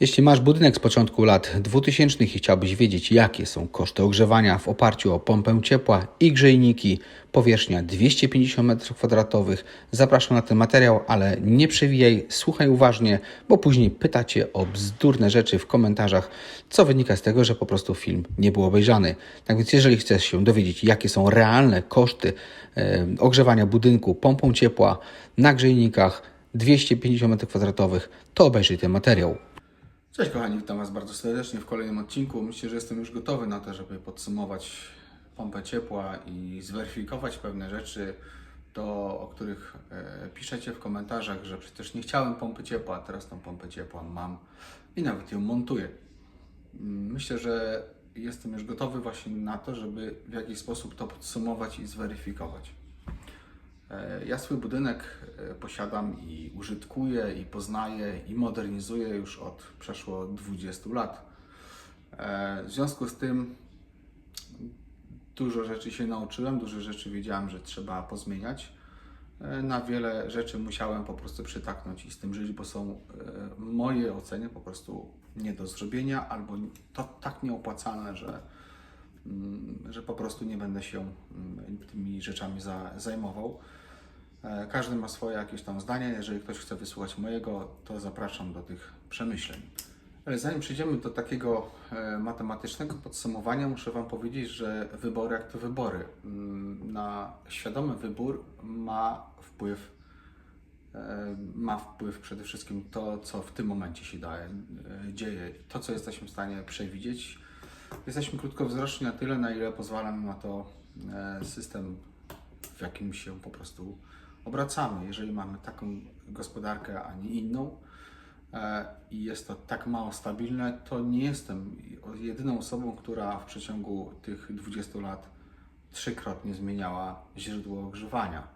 Jeśli masz budynek z początku lat 2000 i chciałbyś wiedzieć, jakie są koszty ogrzewania w oparciu o pompę ciepła i grzejniki, powierzchnia 250 m2, zapraszam na ten materiał, ale nie przewijaj, słuchaj uważnie, bo później pytacie o bzdurne rzeczy w komentarzach, co wynika z tego, że po prostu film nie był obejrzany. Tak więc, jeżeli chcesz się dowiedzieć, jakie są realne koszty e, ogrzewania budynku pompą ciepła na grzejnikach 250 m2, to obejrzyj ten materiał. Cześć kochani, witam Was bardzo serdecznie w kolejnym odcinku. Myślę, że jestem już gotowy na to, żeby podsumować pompę ciepła i zweryfikować pewne rzeczy, to, o których e, piszecie w komentarzach, że przecież nie chciałem pompy ciepła, a teraz tą pompę ciepła mam i nawet ją montuję. Mm, Myślę, że jestem już gotowy właśnie na to, żeby w jakiś sposób to podsumować i zweryfikować. E, Ja swój budynek e, posiadam i użytkuję, i poznaję, i modernizuję już od przeszło 20 lat. E, W związku z tym dużo rzeczy się nauczyłem, dużo rzeczy wiedziałem, że trzeba pozmieniać. Na wiele rzeczy musiałem po prostu przytaknąć i z tym żyć, bo są e, w mojej ocenie po prostu nie do zrobienia albo to tak nieopłacalne, że, że po prostu nie będę się mm, tymi rzeczami za, zajmował. E, Każdy ma swoje jakieś tam zdanie. Jeżeli ktoś chce wysłuchać mojego, to zapraszam do tych przemyśleń. Ale zanim przejdziemy do takiego e, matematycznego podsumowania, muszę Wam powiedzieć, że wybory jak to wybory. Mm, Na świadomy wybór ma wpływ, e, ma wpływ przede wszystkim to, co w tym momencie się daje, dzieje, to, co jesteśmy w stanie przewidzieć. Jesteśmy krótkowzroczni na tyle, na ile pozwala nam na to e, system, w jakim się po prostu obracamy. Jeżeli mamy taką gospodarkę, a nie inną, e, i jest to tak mało stabilne, to nie jestem jedyną osobą, która w przeciągu tych 20 lat trzykrotnie zmieniała źródło ogrzewania.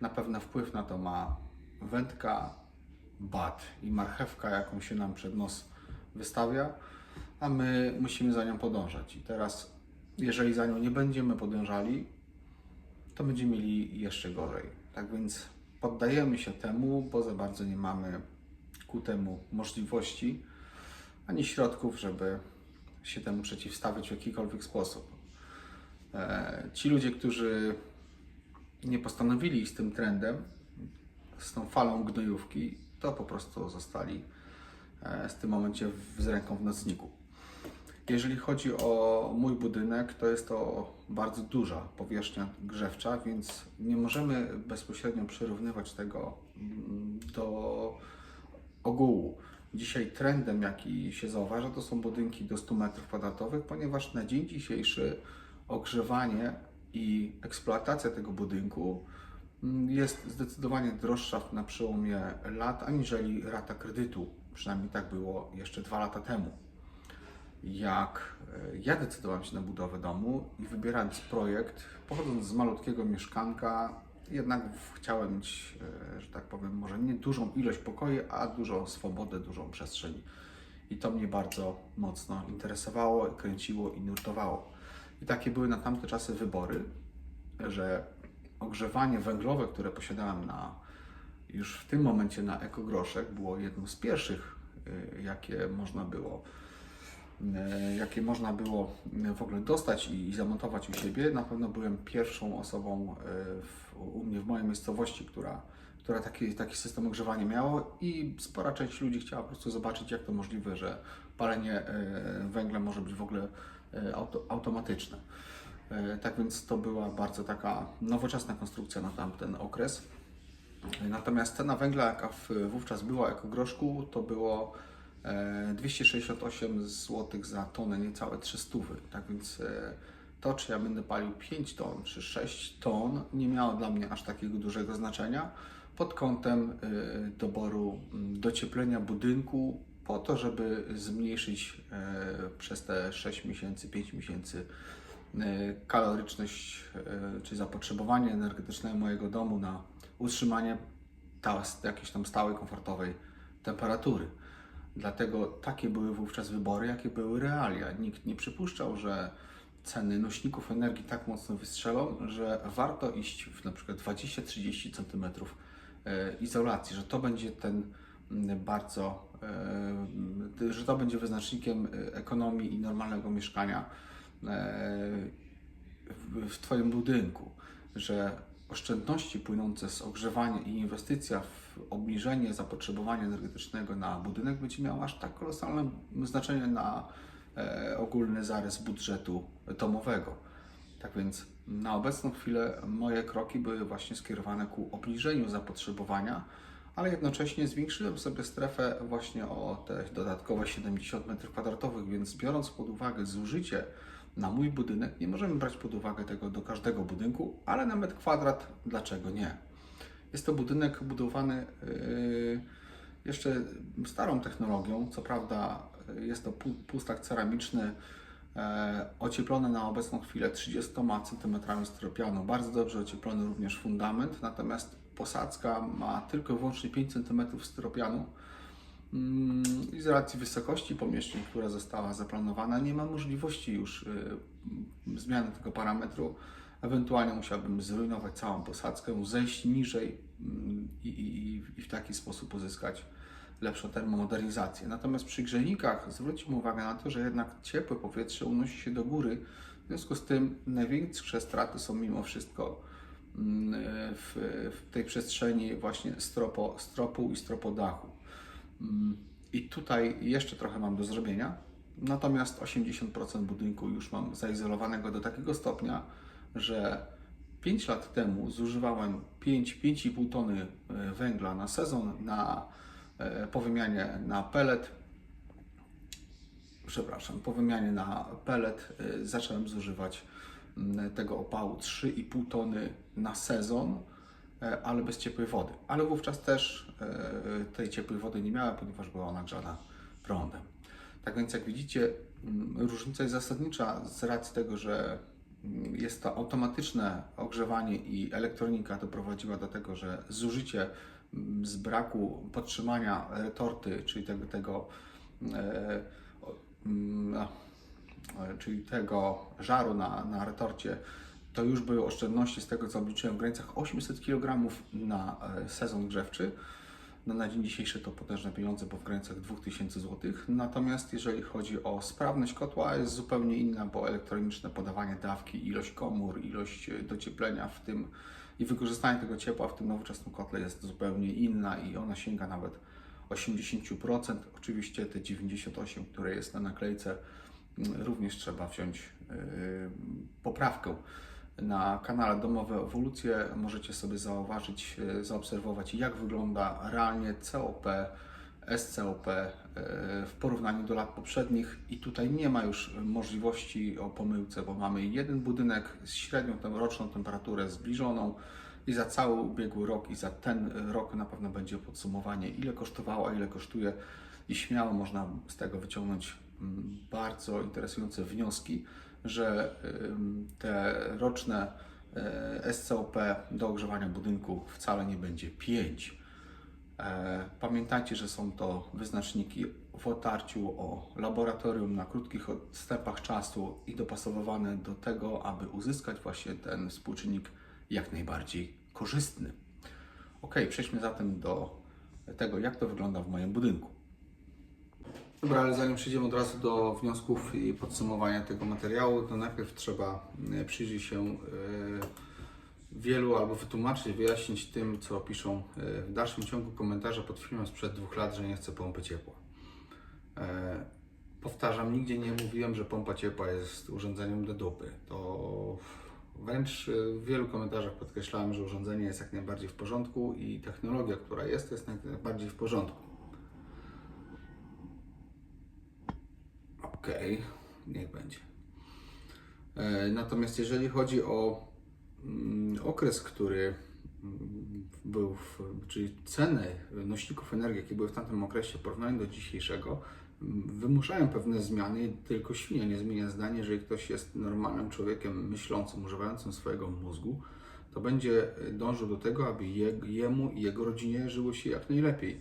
Na pewno wpływ na to ma wędka, bat i marchewka, jaką się nam przed nos wystawia, a my musimy za nią podążać. I teraz, jeżeli za nią nie będziemy podążali, to będziemy mieli jeszcze gorzej. Tak więc poddajemy się temu, bo za bardzo nie mamy ku temu możliwości ani środków, żeby się temu przeciwstawić w jakikolwiek sposób. E, Ci ludzie, którzy nie postanowili z tym trendem, z tą falą gnojówki, to po prostu zostali e, w tym momencie z ręką w nocniku. Jeżeli chodzi o mój budynek, to jest to bardzo duża powierzchnia grzewcza, więc nie możemy bezpośrednio przyrównywać tego mm, do ogółu. Dzisiaj trendem, jaki się zauważa, to są budynki do 100 m2, ponieważ na dzień dzisiejszy ogrzewanie i eksploatacja tego budynku mm, jest zdecydowanie droższa na przełomie lat, aniżeli rata kredytu. Przynajmniej tak było jeszcze dwa lata temu jak e, ja decydowałem się na budowę domu i wybierając projekt, pochodząc z malutkiego mieszkanka, jednak chciałem mieć, e, że tak powiem, może nie dużą ilość pokoi, a dużą swobodę, dużą przestrzeń. I to mnie bardzo mocno interesowało, kręciło i nurtowało. I takie były na tamte czasy wybory, że ogrzewanie węglowe, które posiadałem na, już w tym momencie na ekogroszek, było jedną z pierwszych, e, jakie można było jakie można było e, w ogóle dostać i, zamontować u siebie. Na pewno byłem pierwszą osobą e, w, u mnie w mojej miejscowości, która, która taki, taki system ogrzewania miała i spora część ludzi chciała po prostu zobaczyć, jak to możliwe, że palenie e, węglem może być w ogóle e, auto, automatyczne. E, Tak więc to była bardzo taka nowoczesna konstrukcja na tamten okres. Natomiast cena węgla, jaka wówczas była ekogroszku, to było e, 268 zł za tonę, niecałe 300. Tak więc e, to, czy ja będę palił 5 ton czy 6 ton, nie miało dla mnie aż takiego dużego znaczenia pod kątem e, doboru m, docieplenia budynku, po to, żeby zmniejszyć e, przez te 6 miesięcy, 5 miesięcy e, kaloryczność e, czy zapotrzebowanie energetyczne mojego domu na utrzymanie jakiejś tam stałej, komfortowej temperatury. Dlatego takie były wówczas wybory, jakie były realia. Nikt nie przypuszczał, że ceny nośników energii tak mocno wystrzelą, że warto iść w na przykład 20-30 cm e, izolacji, że to będzie ten mm, bardzo, e, że to będzie wyznacznikiem e, ekonomii i normalnego mieszkania w Twoim budynku, że oszczędności płynące z ogrzewania i inwestycja w obniżenie zapotrzebowania energetycznego na budynek będzie miała aż tak kolosalne znaczenie na e, ogólny zarys budżetu domowego. Tak więc na obecną chwilę moje kroki były właśnie skierowane ku obniżeniu zapotrzebowania, ale jednocześnie zwiększyłem sobie strefę właśnie o te dodatkowe 70 m2, więc biorąc pod uwagę zużycie na mój budynek, nie możemy brać pod uwagę tego do każdego budynku, ale na metr kwadrat dlaczego nie? Jest to budynek budowany yy, jeszcze starą technologią, co prawda yy, jest to pu- pustak ceramiczny, e, ocieplony na obecną chwilę 30 cm styropianu, bardzo dobrze ocieplony również fundament, natomiast posadzka ma tylko i wyłącznie 5 cm styropianu. Mm, I z racji wysokości pomieszczeń, która została zaplanowana, nie ma możliwości już y, zmiany tego parametru. Ewentualnie musiałbym zrujnować całą posadzkę, zejść niżej mm, i, i, i w taki sposób uzyskać lepszą termomodernizację. Natomiast przy grzejnikach zwróćmy uwagę na to, że jednak ciepłe powietrze unosi się do góry, w związku z tym największe straty są mimo wszystko mm, w, w tej przestrzeni właśnie stropo, stropu i stropodachu. Mm, I tutaj jeszcze trochę mam do zrobienia. Natomiast 80% budynku już mam zaizolowanego do takiego stopnia, że 5 lat temu zużywałem 5-5,5 tony e, węgla na sezon na, e, po wymianie na pellet. Przepraszam, po wymianie na pellet e, zacząłem zużywać tego opału 3,5 tony na sezon ale bez ciepłej wody. Ale wówczas też tej ciepłej wody nie miałem, ponieważ była ona grzana prądem. Tak więc jak widzicie, różnica jest zasadnicza z racji tego, że jest to automatyczne ogrzewanie i elektronika doprowadziła do tego, że zużycie mm, z braku podtrzymania retorty, czyli tego, tego e, mm, e, czyli tego żaru na, na retorcie, to już były oszczędności z tego, co obliczyłem w granicach 800 kg na e, sezon grzewczy. No, na dzień dzisiejszy to potężne pieniądze, bo w granicach 2000 zł. Natomiast jeżeli chodzi o sprawność kotła, jest zupełnie inna, bo elektroniczne podawanie dawki, ilość komór, ilość e, docieplenia w tym i wykorzystanie tego ciepła w tym nowoczesnym kotle jest zupełnie inna i ona sięga nawet 80%. Oczywiście te 98, które jest na naklejce, mm, również trzeba wziąć yy, poprawkę. Na kanale Domowe Ewolucje. Możecie sobie zauważyć, e, zaobserwować, jak wygląda realnie COP, SCOP e, w porównaniu do lat poprzednich. I tutaj nie ma już możliwości o pomyłce, bo mamy jeden budynek z średnią roczną temperaturę zbliżoną i za cały ubiegły rok i za ten rok na pewno będzie podsumowanie, ile kosztowało, a ile kosztuje. I śmiało można z tego wyciągnąć mm, bardzo interesujące wnioski, że te roczne e, SCOP do ogrzewania budynku wcale nie będzie 5. E, Pamiętajcie, że są to wyznaczniki w otarciu o laboratorium na krótkich odstępach czasu i dopasowywane do tego, aby uzyskać właśnie ten współczynnik jak najbardziej korzystny. Ok, przejdźmy zatem do tego, jak to wygląda w moim budynku. Dobra, ale zanim przejdziemy od razu do wniosków i podsumowania tego materiału, to najpierw trzeba e, przyjrzeć się e, wielu albo wytłumaczyć, wyjaśnić tym, co piszą e, w dalszym ciągu komentarze pod filmem sprzed dwóch lat, że nie chcę pompy ciepła. Powtarzam, nigdzie nie mówiłem, że pompa ciepła jest urządzeniem do dupy. To wręcz w wielu komentarzach podkreślałem, że urządzenie jest jak najbardziej w porządku i technologia, która jest, jest jak najbardziej w porządku. Okej, niech będzie. E, Natomiast jeżeli chodzi o mm, okres, który mm, był, w, czyli ceny nośników energii, jakie były w tamtym okresie w porównaniu do dzisiejszego, mm, wymuszają pewne zmiany. Tylko świnia nie zmienia zdania, jeżeli ktoś jest normalnym człowiekiem myślącym, używającym swojego mózgu, to będzie dążył do tego, aby je, jemu i jego rodzinie żyło się jak najlepiej.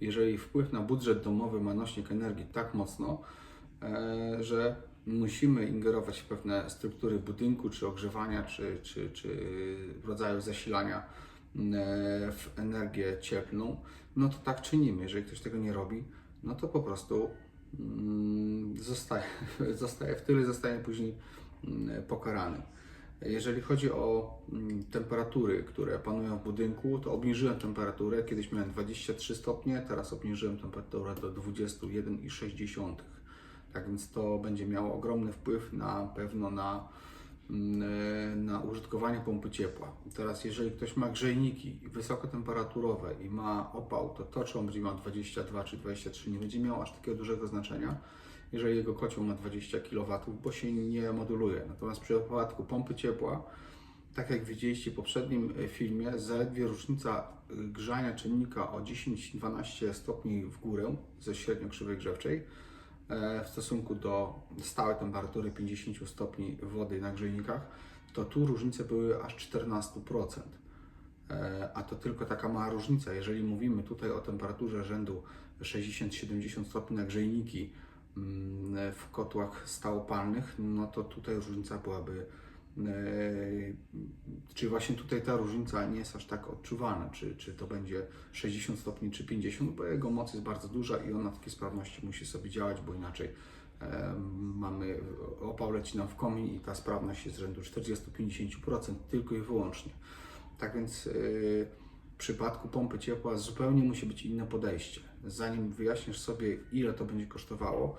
Jeżeli wpływ na budżet domowy ma nośnik energii tak mocno, że musimy ingerować w pewne struktury budynku, czy ogrzewania, czy, czy, czy rodzaju zasilania w energię cieplną, no to tak czynimy. Jeżeli ktoś tego nie robi, no to po prostu mm, zostaje, zostaje w tyle, zostaje później mm, pokarany. Jeżeli chodzi o mm, temperatury, które panują w budynku, to obniżyłem temperaturę. Kiedyś miałem 23 stopnie, teraz obniżyłem temperaturę do 21,6. Tak więc to będzie miało ogromny wpływ na pewno na, mm, na użytkowanie pompy ciepła. Teraz jeżeli ktoś ma grzejniki wysokotemperaturowe i ma opał, to to czy on będzie miał 22 czy 23 nie będzie miało aż takiego dużego znaczenia, jeżeli jego kocioł ma 20 kW, bo się nie moduluje. Natomiast w przypadku pompy ciepła, tak jak widzieliście w poprzednim e, filmie, zaledwie różnica e, grzania czynnika o 10-12 stopni w górę ze średnio krzywej grzewczej e, w stosunku do stałej temperatury 50 stopni wody na grzejnikach, to tu różnice były aż 14%. E, A to tylko taka mała różnica. Jeżeli mówimy tutaj o temperaturze rzędu 60-70 stopni na grzejniki mm, w kotłach stałopalnych, no to tutaj różnica byłaby. E, Czy właśnie tutaj ta różnica nie jest aż tak odczuwalna, czy, czy to będzie 60 stopni, czy 50, bo jego moc jest bardzo duża i on na takiej sprawności musi sobie działać, bo inaczej mamy opał leci nam w komin i ta sprawność jest rzędu 40-50% tylko i wyłącznie. Tak więc yy, w przypadku pompy ciepła zupełnie musi być inne podejście. Zanim wyjaśnisz sobie, ile to będzie kosztowało,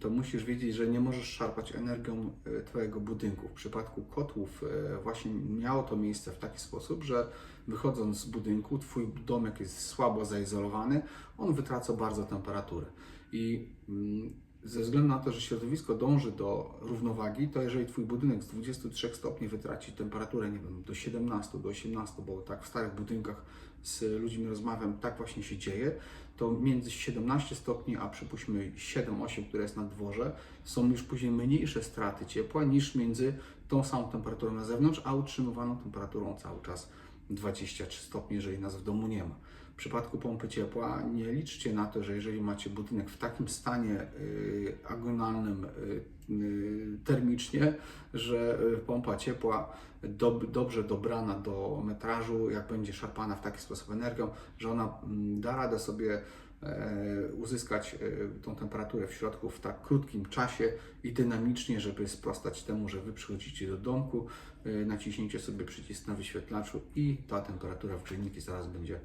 to musisz wiedzieć, że nie możesz szarpać energią y, Twojego budynku. W przypadku kotłów y, właśnie miało to miejsce w taki sposób, że wychodząc z budynku, Twój domek jest słabo zaizolowany, on wytraca bardzo temperaturę. I mm, ze względu na to, że środowisko dąży do równowagi, to jeżeli Twój budynek z 23 stopni wytraci temperaturę, nie wiem, do 17, do 18, bo tak w starych budynkach z ludźmi rozmawiam, tak właśnie się dzieje, to między 17 stopni, a przypuśćmy 7-8, które jest na dworze, są już później mniejsze straty ciepła niż między tą samą temperaturą na zewnątrz, a utrzymywaną temperaturą cały czas 23 stopni, jeżeli nas w domu nie ma. W przypadku pompy ciepła nie liczcie na to, że jeżeli macie budynek w takim stanie y, agonalnym y, y, termicznie, że pompa ciepła dob, dobrze dobrana do metrażu, jak będzie szarpana w taki sposób energią, że ona mm, da radę sobie e, uzyskać e, tą temperaturę w środku w tak krótkim czasie i dynamicznie, żeby sprostać temu, że Wy przychodzicie do domku, e, naciśnięcie sobie przycisk na wyświetlaczu i ta temperatura w grzejniku zaraz będzie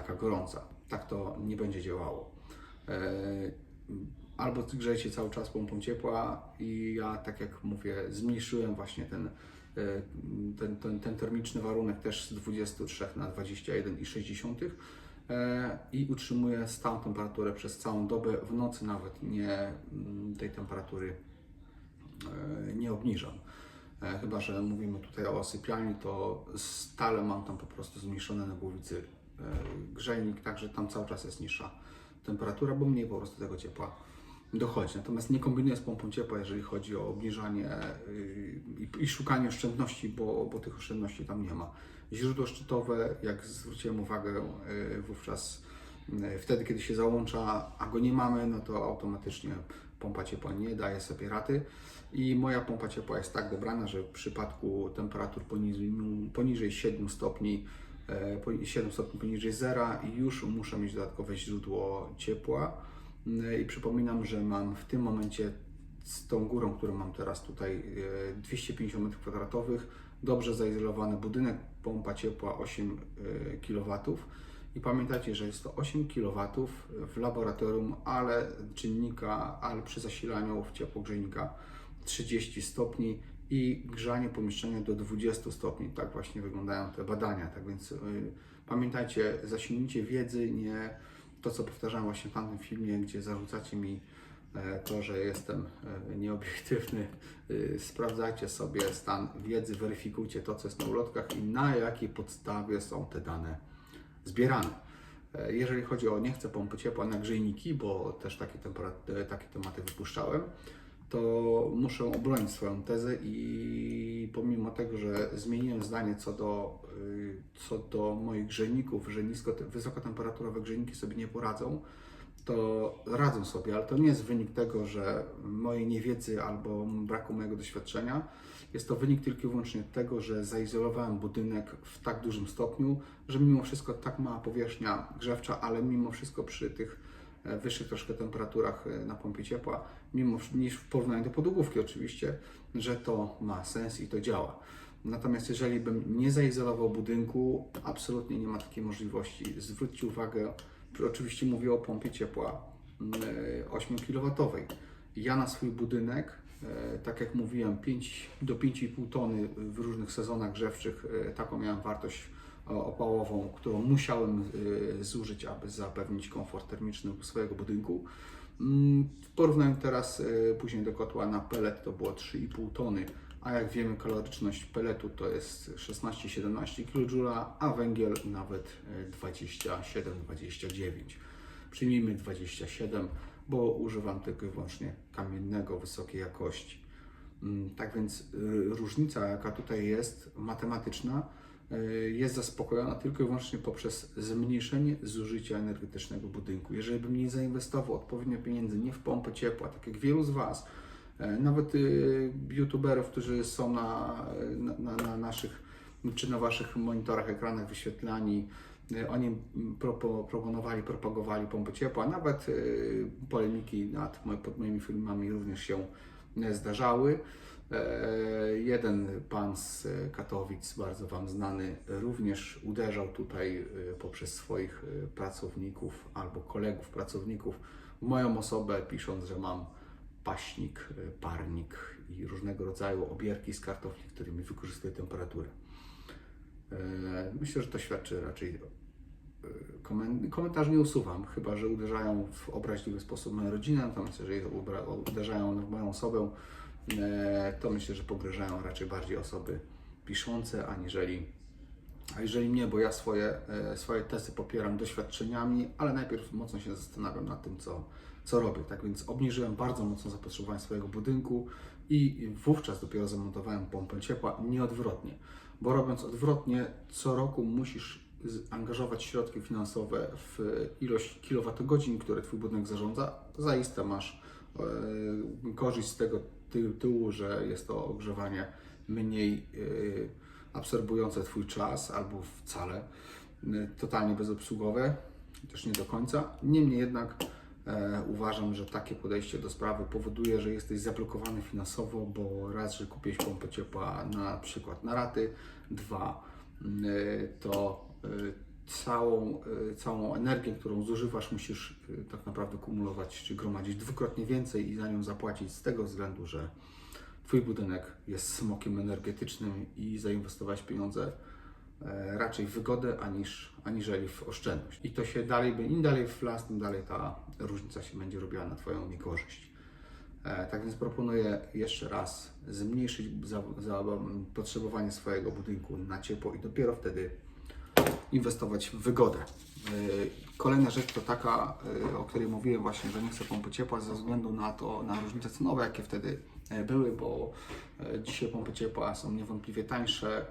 taka gorąca. Tak to nie będzie działało. E, Albo grzejecie cały czas pompą ciepła i ja, tak jak mówię, zmniejszyłem właśnie ten, e, ten, ten, ten termiczny warunek też z 23 na 21,6 e, i utrzymuję stałą temperaturę przez całą dobę. W nocy nawet nie mm, tej temperatury nie obniżam. Chyba, że mówimy tutaj o sypialni, to stale mam tam po prostu zmniejszone na głowicy grzejnik, także tam cały czas jest niższa temperatura, bo mniej po prostu tego ciepła dochodzi. Natomiast nie kombinuję z pompą ciepła, jeżeli chodzi o obniżanie y, i, szukanie oszczędności, bo, bo tych oszczędności tam nie ma. Źródło szczytowe, jak zwróciłem uwagę y, wówczas, wtedy kiedy się załącza, a go nie mamy, no to automatycznie pompa ciepła nie daje sobie rady. I moja pompa ciepła jest tak dobrana, że w przypadku temperatur poniżej, poniżej 7 stopni, e, 7 stopni poniżej zera już muszę mieć dodatkowe źródło ciepła. I przypominam, że mam w tym momencie z tą górą, którą mam teraz tutaj, e, 250 m2, dobrze zaizolowany budynek, pompa ciepła 8 kW. I pamiętajcie, że jest to 8 kW w laboratorium, ale czynnika, ale przy zasilaniu w ciepłogrzejnika 30 stopni i grzanie pomieszczenia do 20 stopni. Tak właśnie wyglądają te badania. Tak więc y, pamiętajcie, zasilnicie wiedzy, nie to, co powtarzałem właśnie w tamtym filmie, gdzie zarzucacie mi e, to, że jestem e, nieobiektywny. Y, Sprawdzajcie sobie stan wiedzy, weryfikujcie to, co jest na ulotkach i na jakiej podstawie są te dane zbierane. E, Jeżeli chodzi o nie chcę pompy ciepła na grzejniki, bo też takie, takie tematy wypuszczałem, to muszę obronić swoją tezę i pomimo tego, że zmieniłem zdanie co do, y, co do moich grzejników, że nisko, wysokotemperaturowe grzejniki sobie nie poradzą, to radzą sobie, ale to nie jest wynik tego, że mojej niewiedzy albo braku mojego doświadczenia. Jest to wynik tylko i wyłącznie tego, że zaizolowałem budynek w tak dużym stopniu, że mimo wszystko tak mała powierzchnia grzewcza, ale mimo wszystko przy tych wyższych troszkę temperaturach e, na pompie ciepła, mimo niż w porównaniu do podłogówki oczywiście, że to ma sens i to działa. Natomiast jeżeli bym nie zaizolował budynku, absolutnie nie ma takiej możliwości. Zwróćcie uwagę, oczywiście mówię o pompie ciepła mm, 8 kW. Ja na swój budynek, e, tak jak mówiłem, 5 do 5,5 tony w różnych sezonach grzewczych, e, taką miałem wartość e, opałową, którą musiałem e, zużyć, aby zapewnić komfort termiczny swojego budynku. Mm, W teraz e, później do kotła na pellet to było 3,5 tony, a jak wiemy kaloryczność pelletu to jest 16-17 kJ, a węgiel nawet e, 27-29. Przyjmijmy 27, bo używam tylko i wyłącznie kamiennego wysokiej jakości. Mm, Tak więc y, różnica, jaka tutaj jest, matematyczna, y, jest zaspokojona tylko i wyłącznie poprzez zmniejszenie zużycia energetycznego budynku. Jeżeli bym nie zainwestował odpowiednio pieniędzy nie w pompę ciepła, tak jak wielu z Was, e, nawet y, youtuberów, którzy są na, na, na, na naszych czy na Waszych monitorach, ekranach wyświetlani, oni propo, proponowali, propagowali pompę ciepła, nawet polemiki nad pod moimi filmami również się e, zdarzały. E, Jeden pan z Katowic, bardzo Wam znany, również uderzał tutaj e, poprzez swoich e, pracowników albo kolegów pracowników moją osobę, pisząc, że mam paśnik, parnik i różnego rodzaju obierki z kartofli, którymi wykorzystuję temperaturę. Myślę, że to świadczy raczej komen- komentarz nie usuwam, chyba że uderzają w obraźliwy sposób moją rodzinę, natomiast jeżeli uderzają w moją osobę, to myślę, że pogrążają raczej bardziej osoby piszące, aniżeli a jeżeli mnie, bo ja swoje, e, swoje testy popieram doświadczeniami, ale najpierw mocno się zastanawiam nad tym, co, co robię. Tak więc obniżyłem bardzo mocno zapotrzebowanie swojego budynku i wówczas dopiero zamontowałem pompę ciepła, nie odwrotnie. Bo robiąc odwrotnie, co roku musisz angażować środki finansowe w ilość kilowatogodzin, które Twój budynek zarządza. Zaiste masz e, korzyść z tego tyłu, że jest to ogrzewanie mniej e, absorbujące Twój czas albo wcale y, totalnie bezobsługowe, też nie do końca. Niemniej jednak e, uważam, że takie podejście do sprawy powoduje, że jesteś zablokowany finansowo, bo raz, że kupiłeś pompę ciepła na przykład na raty, dwa, y, to y, całą, y, całą energię, którą zużywasz, musisz y, tak naprawdę kumulować czy gromadzić dwukrotnie więcej i za nią zapłacić z tego względu, że Twój budynek jest smokiem energetycznym i zainwestowałeś pieniądze e, raczej w wygodę, aniż, aniżeli w oszczędność. I to się dalej, im dalej w las, tym dalej ta różnica się będzie robiła na Twoją niekorzyść. E, Tak więc proponuję jeszcze raz zmniejszyć za, za potrzebowanie swojego budynku na ciepło i dopiero wtedy inwestować w wygodę. Yy, Kolejna rzecz to taka, yy, o której mówiłem właśnie, że nie chcę pompy ciepła ze względu na to, na różnice cenowe, jakie wtedy e, były, bo e, dzisiaj pompy ciepła są niewątpliwie tańsze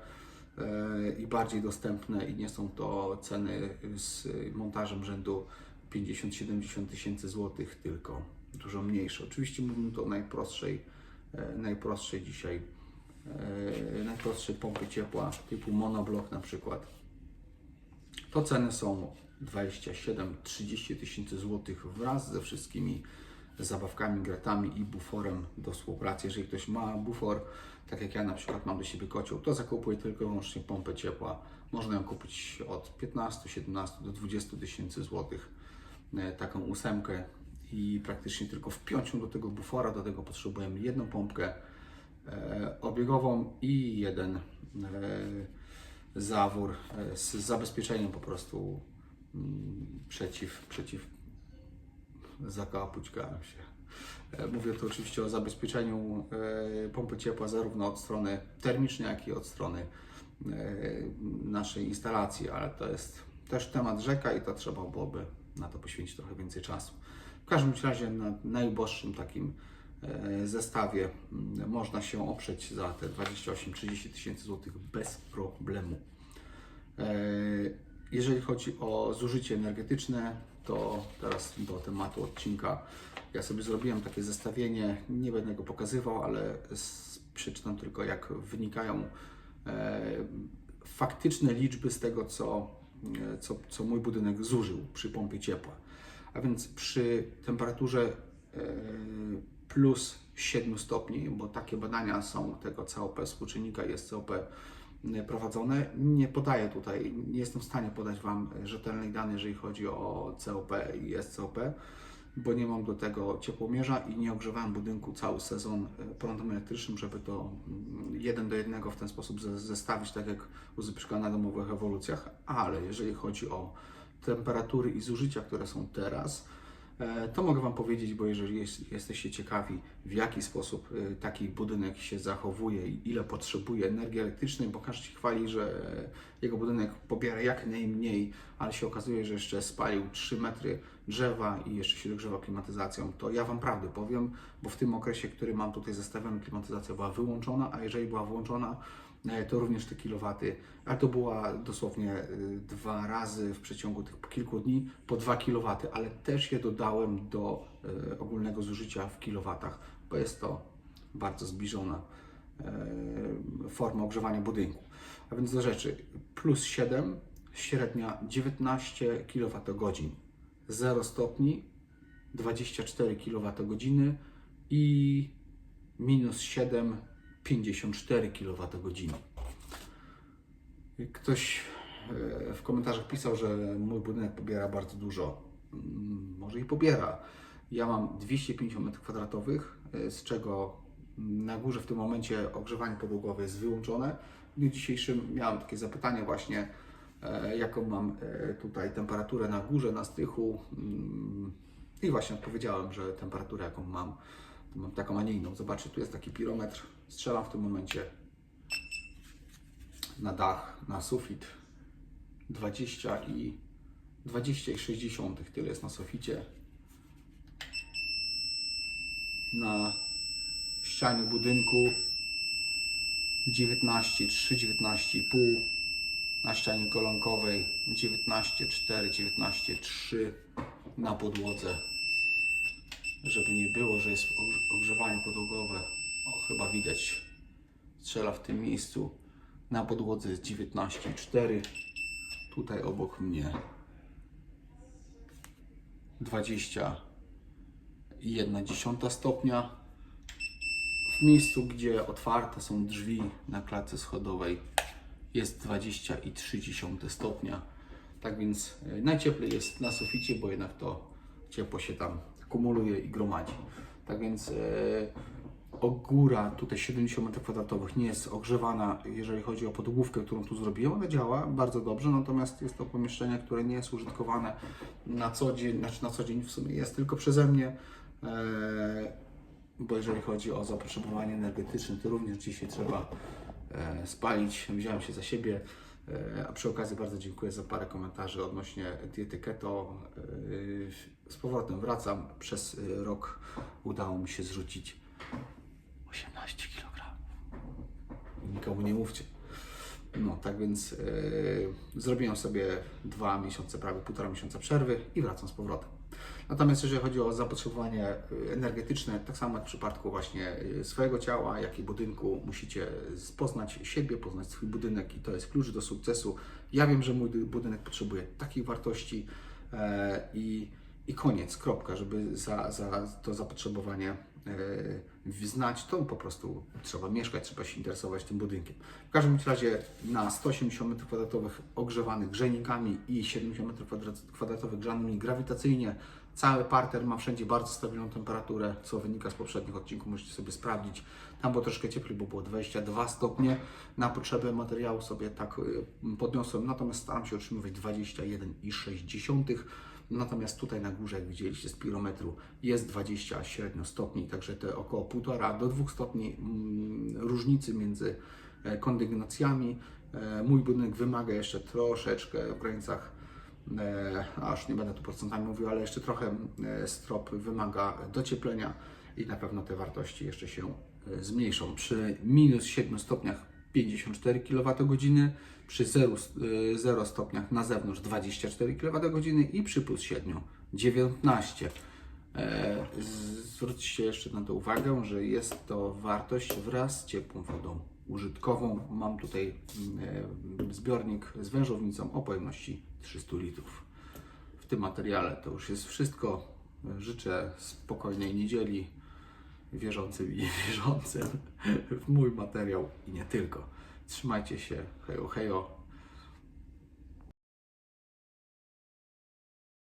e, i bardziej dostępne i nie są to ceny z montażem rzędu 50-70 tysięcy złotych, tylko dużo mniejsze. Oczywiście mówimy tu o najprostszej, e, najprostszej dzisiaj, e, najprostszej pompy ciepła typu monoblok na przykład to ceny są 27-30 tysięcy złotych wraz ze wszystkimi zabawkami, gratami i buforem do współpracy. Jeżeli ktoś ma bufor, tak jak ja na przykład mam do siebie kocioł, to zakupuje tylko i wyłącznie pompę ciepła. Można ją kupić od 15, 17 do 20 tysięcy złotych. E, Taką ósemkę i praktycznie tylko wpiąć ją do tego bufora. Do tego potrzebujemy jedną pompkę e, obiegową i jeden e, zawór e, z zabezpieczeniem po prostu mm, przeciw, przeciw zakapućkałem się. E, Mówię tu oczywiście o zabezpieczeniu e, pompy ciepła zarówno od strony termicznej, jak i od strony naszej instalacji, ale to jest też temat rzeka i to trzeba byłoby na to poświęcić trochę więcej czasu. W każdym razie na najuboższym takim zestawie mm, można się oprzeć za te 28-30 tysięcy złotych bez problemu. E, Jeżeli chodzi o zużycie energetyczne, to teraz do tematu odcinka. Ja sobie zrobiłem takie zestawienie, nie będę go pokazywał, ale przeczytam tylko jak wynikają e, faktyczne liczby z tego, co, e, co, co mój budynek zużył przy pompie ciepła. A więc przy temperaturze e, plus 7 stopni, bo takie badania są tego COP, współczynnika i SCOP e, prowadzone. Nie podaję tutaj, nie jestem w stanie podać Wam rzetelnych danych, jeżeli chodzi o COP i SCOP, bo nie mam do tego ciepłomierza i nie ogrzewałem budynku cały sezon e, prądem elektrycznym, żeby to mm, jeden do jednego w ten sposób ze- zestawić, tak jak u na domowych ewolucjach, ale jeżeli chodzi o temperatury i zużycia, które są teraz, e, to mogę Wam powiedzieć, bo jeżeli jest, jesteście ciekawi, w jaki sposób e, taki budynek się zachowuje i ile potrzebuje energii elektrycznej, bo każdy chwali, że jego budynek pobiera jak najmniej, ale się okazuje, że jeszcze spalił 3 metry drzewa i jeszcze się dogrzewa klimatyzacją, to ja Wam prawdę powiem, bo w tym okresie, który mam tutaj zestawiony, klimatyzacja była wyłączona, a jeżeli była włączona, e, to również te kilowaty, ale to była dosłownie e, dwa razy w przeciągu tych kilku dni po 2 kilowaty, ale też je dodałem do e, ogólnego zużycia w kilowatach, bo jest to bardzo zbliżona e, forma ogrzewania budynku. A więc do rzeczy, plus 7, średnia 19 kWh, 0 stopni, 24 kWh i minus 7, 54 kWh. Ktoś e, w komentarzach pisał, że mój budynek pobiera bardzo dużo. Mm, Może i pobiera. Ja mam 250 m2, e, z czego na górze w tym momencie ogrzewanie podłogowe jest wyłączone. W dniu dzisiejszym miałem takie zapytanie właśnie, e, jaką mam tutaj temperaturę na górze, na strychu. Mm, I właśnie odpowiedziałem, że temperaturę jaką mam, to mam taką, a nie inną. Zobaczcie, tu jest taki pirometr. Strzelam w tym momencie na dach, na sufit. 20 i 20,6 tyle jest na suficie. Na ścianie budynku 19,3, 19,5 na ścianie kolonkowej 19,4, 19,3 na podłodze. Żeby nie było, że jest ogrze- ogrzewanie podłogowe o chyba widać strzela w tym miejscu na podłodze jest 19,4 tutaj obok mnie 21,1 stopnia w miejscu, gdzie otwarte są drzwi na klatce schodowej jest 20,3 stopnia. Tak więc e, najcieplej jest na suficie, bo jednak to ciepło się tam kumuluje i gromadzi. Tak więc e, o góra tutaj 70 m2 nie jest ogrzewana, jeżeli chodzi o podłówkę, którą tu zrobiłem. Ona działa bardzo dobrze, natomiast jest to pomieszczenie, które nie jest użytkowane na co dzień, znaczy na co dzień w sumie jest tylko przeze mnie. E, bo jeżeli chodzi o zapotrzebowanie energetyczne, to również dzisiaj trzeba e, spalić. Wziąłem się za siebie, e, a przy okazji bardzo dziękuję za parę komentarzy odnośnie diety keto. Z powrotem wracam. Przez rok udało mi się zrzucić 18 kg. Nikomu nie mówcie. No, tak więc e, zrobiłem sobie dwa miesiące, prawie półtora miesiąca przerwy i wracam z powrotem. Natomiast jeżeli chodzi o zapotrzebowanie e, energetyczne, tak samo jak w przypadku właśnie e, swojego ciała, jak i budynku, musicie poznać siebie, poznać swój budynek i to jest klucz do sukcesu. Ja wiem, że mój budynek potrzebuje takich wartości i, i koniec, kropka, żeby za, za to zapotrzebowanie e, znać, to po prostu trzeba mieszkać, trzeba się interesować tym budynkiem. W każdym razie na 180 m2 ogrzewanych grzejnikami i 70 m2 grzanymi grawitacyjnie, cały parter ma wszędzie bardzo stabilną temperaturę, co wynika z poprzednich odcinków, możecie sobie sprawdzić. Tam było troszkę cieplej, bo było 22 stopnie. Na potrzeby materiału sobie tak y, podniosłem, natomiast staram się utrzymywać 21,6. Natomiast tutaj na górze, jak widzieliście z pirometru, jest 20 średnio stopni, także te około 1,5 do 2 stopni mm, różnicy między e, kondygnacjami. E, Mój budynek wymaga jeszcze troszeczkę w granicach, e, aż nie będę tu procentami mówił, ale jeszcze trochę strop wymaga docieplenia i na pewno te wartości jeszcze się zmniejszą. Przy minus 7 stopniach 54 kWh, przy 0, 0 stopniach na zewnątrz 24 kWh i przy plus 7 19. E, Zwróćcie jeszcze na to uwagę, że jest to wartość wraz z ciepłą wodą użytkową. Mam tutaj e, zbiornik z wężownicą o pojemności 300 litrów. W tym materiale to już jest wszystko. Życzę spokojnej niedzieli wierzącym i niewierzącym w mój materiał i nie tylko. Trzymajcie się, hejo, hejo.